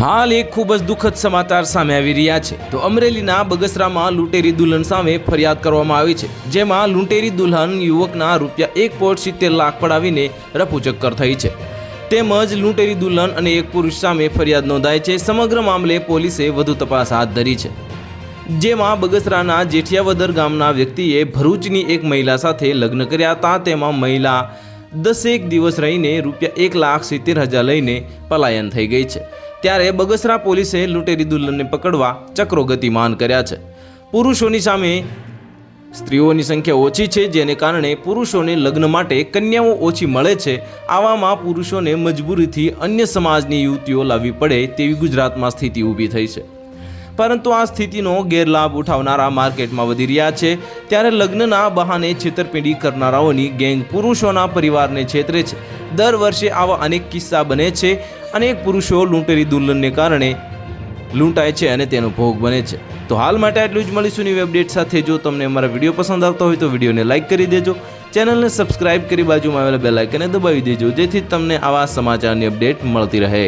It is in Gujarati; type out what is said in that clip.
હાલ એક ખૂબ જ દુઃખદ સમાચાર સામે આવી રહ્યા છે. તો અમરેલીના બગસરામાં લૂંટેરી દુલ્હન સામે ફરિયાદ કરવામાં આવી છે. જેમાં લૂંટેરી દુલ્હન યુવકના રૂપિયા એક પોઈન્ટ સિત્તેર લાખ પડાવીને રફુચક્કર થઈ છે. તેમજ લૂંટેરી દુલ્હન અને એક પુરુષ સામે ફરિયાદ નોંધાઈ છે. સમગ્ર મામલે પોલીસે વધુ તપાસ હાથ ધરી છે. જેમાં બગસરાના જેઠિયાવદર ગામના વ્યક્તિએ ભરૂચની એક મહિલા સાથે લગ્ન કર્યા હતા. તેમાં મહિલા દસેક દિવસ રહીને રૂપિયા એક લાખ સિત્તેર હજાર લઈને પલાયન થઈ ગઈ છે. ત્યારે બગસરા પોલીસે લૂંટેરી દુલ્હનને પકડવા ચક્રો ગતિમાન કર્યા છે. પુરુષોની સામે સ્ત્રીઓની સંખ્યા ઓછી છે, જેને કારણે પુરુષોને લગ્ન માટે કન્યાઓ ઓછી મળે છે. આવામાં પુરુષોને મજબૂરીથી અન્ય સમાજની યુવતીઓ લાવવી પડે તેવી ગુજરાતમાં સ્થિતિ ઊભી થઈ છે. પરંતુ આ સ્થિતિનો ગેરલાભ ઉઠાવનારા માર્કેટમાં વધી રહ્યા છે. ત્યારે લગ્નના બહાને છેતરપિંડી કરનારાઓની ગેંગ પુરુષોના પરિવારને છેતરે છે. દર વર્ષે આવા અનેક કિસ્સા બને છે. અનેક પુરુષો લૂંટેરી દુલ્હનને કારણે લૂંટાય છે અને તેનો ભોગ બને છે. તો હાલ માટે આટલું જ મળીશું નવી અપડેટ સાથે. જો તમને અમારા વીડિયો પસંદ આવતો હોય તો વિડીયોને લાઇક કરી દેજો. ચેનલને સબસ્ક્રાઇબ કરી બાજુમાં આવેલા બેલાઇકને દબાવી દેજો, જેથી તમને આવા સમાચારની અપડેટ મળતી રહે.